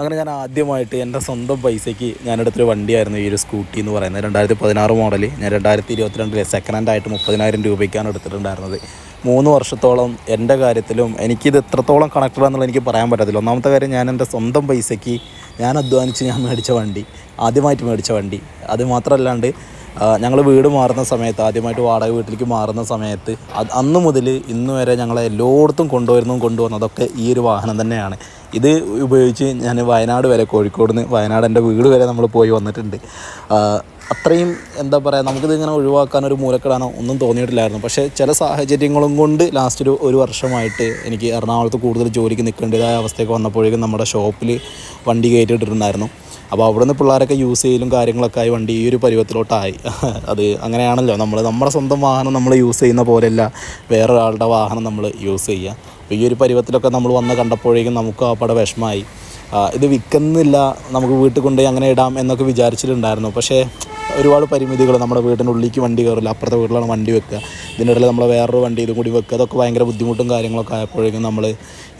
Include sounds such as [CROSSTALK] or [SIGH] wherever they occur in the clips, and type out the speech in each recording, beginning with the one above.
അങ്ങനെ ഞാൻ ആദ്യമായിട്ട് എന്റെ സ്വന്തം പൈസയ്ക്ക് ഞാനെടുത്തൊരു വണ്ടിയായിരുന്നു ഈ ഒരു സ്കൂട്ടി എന്ന് പറയുന്നത്. രണ്ടായിരത്തി പതിനാറ് മോഡൽ ഞാൻ രണ്ടായിരത്തി ഇരുപത്തിരണ്ടിൽ സെക്കൻഡ് ഹാൻഡ് ആയിട്ട് മുപ്പതിനായിരം രൂപയ്ക്കാണ് എടുത്തിട്ടുണ്ടായിരുന്നത്. മൂന്ന് വർഷത്തോളം എന്റെ കാര്യത്തിലും എനിക്കിത് എത്രത്തോളം കണക്റ്റഡ് എന്നുള്ളത് എനിക്ക് പറയാൻ പറ്റത്തില്ല. ഒന്നാമത്തെ കാര്യം ഞാൻ എന്റെ സ്വന്തം പൈസയ്ക്ക് ഞാൻ അധ്വാനിച്ച് ഞാൻ മേടിച്ച വണ്ടി ആദ്യമായിട്ട് മേടിച്ച വണ്ടി. അത് മാത്രമല്ലാണ്ട് ഞങ്ങൾ വീട് മാറുന്ന സമയത്ത് ആദ്യമായിട്ട് വാടക വീട്ടിലേക്ക് മാറുന്ന സമയത്ത് അന്ന് മുതൽ ഇന്ന് വരെ ഞങ്ങളെ എല്ലായിടത്തും കൊണ്ടുവരുന്നതും കൊണ്ടുവന്നതൊക്കെ ഈ ഒരു വാഹനം തന്നെയാണ്. ഇത് ഉപയോഗിച്ച് ഞാൻ വയനാട് വരെ കോഴിക്കോട് നിന്ന് വയനാട് എന്റെ വീട് വരെ നമ്മൾ പോയി വന്നിട്ടുണ്ട്. അത്രയും എന്താ പറയുക നമുക്കിത് ഇങ്ങനെ ഒഴിവാക്കാൻ ഒരു മൂലക്കെടാനോ ഒന്നും തോന്നിയിട്ടില്ലായിരുന്നു. പക്ഷേ ചില സാഹചര്യങ്ങളും കൊണ്ട് ലാസ്റ്റ് ഒരു ഒരു വർഷമായിട്ട് എനിക്ക് എറണാകുളത്ത് കൂടുതൽ ജോലിക്ക് നിൽക്കേണ്ടതായ അവസ്ഥയൊക്കെ വന്നപ്പോഴേക്കും നമ്മുടെ ഷോപ്പിൽ വണ്ടി കയറ്റിയിട്ടുണ്ടായിരുന്നു അപ്പോൾ അവിടെ നിന്ന് പിള്ളേരൊക്കെ യൂസ് ചെയ്യലും കാര്യങ്ങളൊക്കെ ആയി വണ്ടി ഈ ഒരു പരുവത്തിലോട്ടായി. [LAUGHS] അത് അങ്ങനെയാണല്ലോ നമ്മൾ നമ്മുടെ സ്വന്തം വാഹനം നമ്മൾ യൂസ് ചെയ്യുന്ന പോലെയല്ല വേറൊരാളുടെ വാഹനം നമ്മൾ യൂസ് ചെയ്യുക ഈ ഒരു പരുവത്തിലൊക്കെ നമ്മൾ വന്ന് കണ്ടപ്പോഴേക്കും നമുക്ക് ആ പട വിഷമമായി. ഇത് വിൽക്കുന്നില്ല നമുക്ക് വീട്ടിൽ കൊണ്ടുപോയി അങ്ങനെ ഇടാം എന്നൊക്കെ വിചാരിച്ചിട്ടുണ്ടായിരുന്നു. പക്ഷേ ഒരുപാട് പരിമിതികൾ നമ്മുടെ വീടിന്റെ ഉള്ളിലേക്ക് വണ്ടി കയറില്ല അപ്പുറത്തെ വീട്ടിലാണ് വണ്ടി വെക്കുക. ഇതിന്റെ ഇടയിൽ നമ്മൾ വേറൊരു വണ്ടി ഇതും കൂടി വെക്കുക. അതൊക്കെ ഭയങ്കര ബുദ്ധിമുട്ടും കാര്യങ്ങളൊക്കെ ആയപ്പോഴേക്കും നമ്മൾ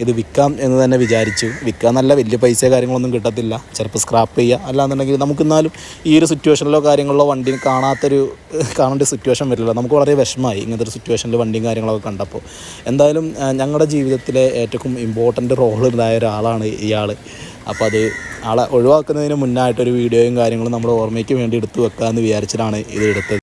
ഇത് വിൽക്കാം എന്ന് തന്നെ വിചാരിച്ചു. വിൽക്കാൻ നല്ല വലിയ പൈസ കാര്യങ്ങളൊന്നും കിട്ടത്തില്ല. ചിലപ്പോൾ സ്ക്രാപ്പ് ചെയ്യുക. അല്ലാന്നുണ്ടെങ്കിൽ നമുക്കെന്നാലും ഈ ഒരു സിറ്റുവേഷനിലോ കാര്യങ്ങളിലോ വണ്ടി കാണാത്തൊരു കാണേണ്ട സിറ്റുവേഷൻ വരില്ല. നമുക്ക് വളരെ വിഷമമായി ഇങ്ങനത്തെ ഒരു സിറ്റുവേഷനിൽ വണ്ടിയും കാര്യങ്ങളൊക്കെ കണ്ടപ്പോൾ. എന്തായാലും ഞങ്ങളുടെ ജീവിതത്തിലെ ഏറ്റവും ഇമ്പോർട്ടന്റ് റോൾ ഉണ്ടായ ഒരാളാണ് ഇയാൾ അപ്പോൾ അത് ആളെ ഒഴിവാക്കുന്നതിന് മുന്നായിട്ടൊരു വീഡിയോയും കാര്യങ്ങളും നമ്മുടെ ഓർമ്മയ്ക്ക് വേണ്ടി എടുത്തു വെക്കാമെന്ന് വിചാരിച്ചിട്ടാണ് ഇത് എടുത്തത്.